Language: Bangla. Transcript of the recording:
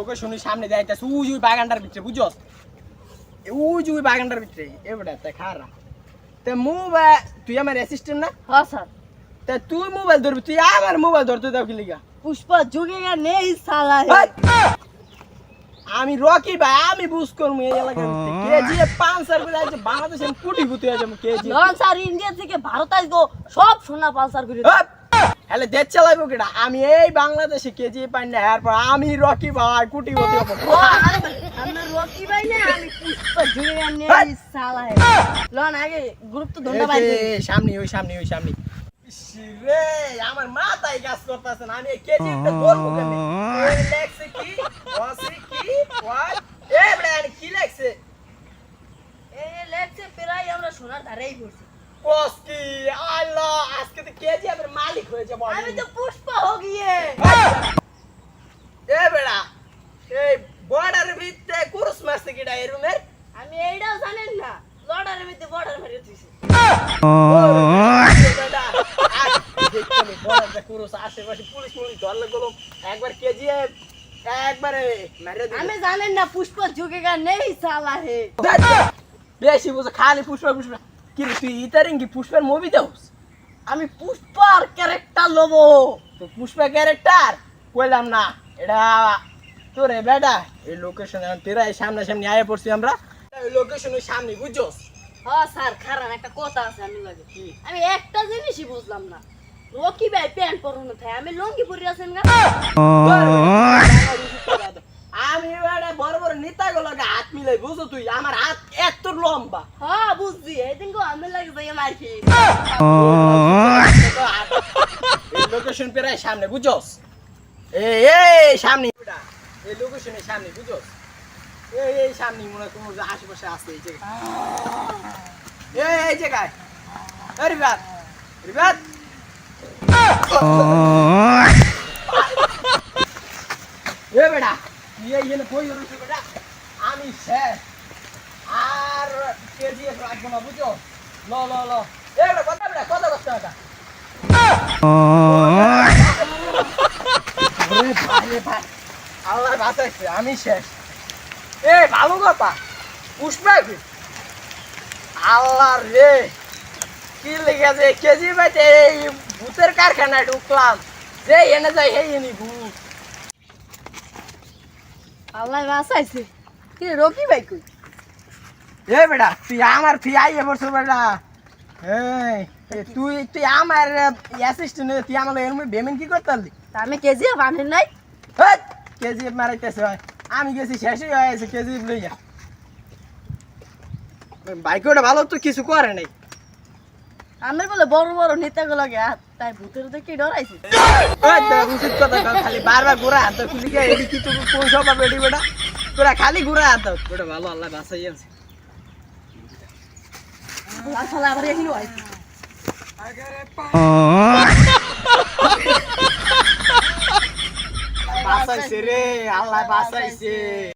লোকেশনের সামনে দেখাইতেছে উই উই বাগানটার ভিতরে বুঝছস? উই উই বাগানটার ভিতরে এবারে তা খারা তে মোবাইল তুই আমার অ্যাসিস্ট্যান্ট না? হ্যাঁ স্যার। তা তুই মোবাইল ধরবি তুই আমার মোবাইল ধরতে দাও কি লিগা? পুষ্পা ঝুঁকেগা নেই সালা আমি রকি ভাই আমি বুঝ করব এই এলাকার কেজি পাঁচ হাজার করে আছে বাংলাদেশে কোটি কোটি আছে কেজি লন স্যার ইন্ডিয়া থেকে ভারত আসব সব সোনা পালসার করে দেব। হ্যালে দেশ চালাইবো কেটা আমি এই বাংলাদেশে কেজি পাই না এরপর আমি রকি ভাই কোটি ভাই, রকি ভাই না আমি পুষ্পা ঝুঁকেগা নেই সালা লন আগে গ্রুপ তো ধন্যবাদ এই সামনে ওই সামনে ওই সামনে রে আমার মাথায় কাজ করতেছে না আমি ধরবো লেখছে কি? ওয়াসি কি? ওয়াট এ ব্র্যান্ড কি লেখছে প্রায় আমরা সোনার ধারেই পড়ছি। কস কি? আল্লাহ আজকে তো কেজি আমার মালিক হয়ে যাব আমি তো পুষ্পা হো গিয়ে এ বেড়া এই বর্ডারের ভিতরে কুরুস মারছে কিডা এই রুমের আমি এইটাও জানেন না লড়ার মধ্যে বর্ডার মেরে কেজি একবারে আমি জানেন না পুষ্পা নেই সালা হে বেশি বুঝে খালি পুষ্প পুষ্প। কি তুই ইতারিং কি পুষ্পের মুভি দেওস আমি পুষ্পার ক্যারেক্টার লবো। তো পুষ্পা ক্যারেক্টার কইলাম না এটা তোরে বেটা। এই লোকেশন তেরা এই সামনে সামনে আয়ে পড়ছি আমরা। এই লোকেশনের সামনে বুঝছস? হ্যাঁ স্যার খারান একটা কথা আছে আমি লাগে। আমি একটা জিনিসই বুঝলাম না। রকি ভাই প্যান্ট পরনো থাকে আমি লঙ্গি পরে আছেন আমি বড় বড় নেতা গুলো হাত মিলাই বুঝো তুই? আমার হাত এত লম্বা হ্যাঁ বুঝছি। এদিন গো আমি লাগে যাই আমার কি? লোকেশন পেরাই সামনে বুঝছস এই এই সামনে। এই লোকেশনের সামনে বুঝছস এই এই সামনে মনে হয় যে আশেপাশে আছে এই জায়গায়। এই এই জায়গায়। এই রিবাত রিবাত এ বেটা তুই এইখানে কই রইছিস বেটা? আমি শেষ আর কেজিএফ রাখব না বুঝছ আমি শেষ এ ভালো কথা পুষ্পা কি আল্লাহ রে কি লেগেছে কেজি বাইতে এই ভূতের কারখানায় ঢুকলাম যে এনে যায় হে এনি ভূত আল্লাহ বাঁচাইছে। কি রে, রকি ভাই কই? এ বেটা তুই আমার ফি আইয়ে বসে বেটা। তুই তুই আমার অ্যাসিস্ট্যান্ট তুই আমার এর মধ্যে পেমেন্ট কি করতে পারলি? আমি কেজি বাঁধেন নাই। কেজিএফ মারাইতেছে ভাই। আমি গেছি শেষই হয়ে কেজিএফ বাইক ওটা ভালো তো কিছু করে নাই। আমার বলে বড় বড় নেতাগুলো গে তাই ভূতের দেখে ডরাইছে? উচিত কথা খালি বারবার ঘুরে হাত খুলি গিয়ে তো কোন সব বেটা তোরা খালি ঘুরে হাত ওটা ভালো আল্লাহ বাসাই আছে আল্লাহ সালা আবার এখানে আইছে বাসাইছে রে আল্লাহ বাসাইছে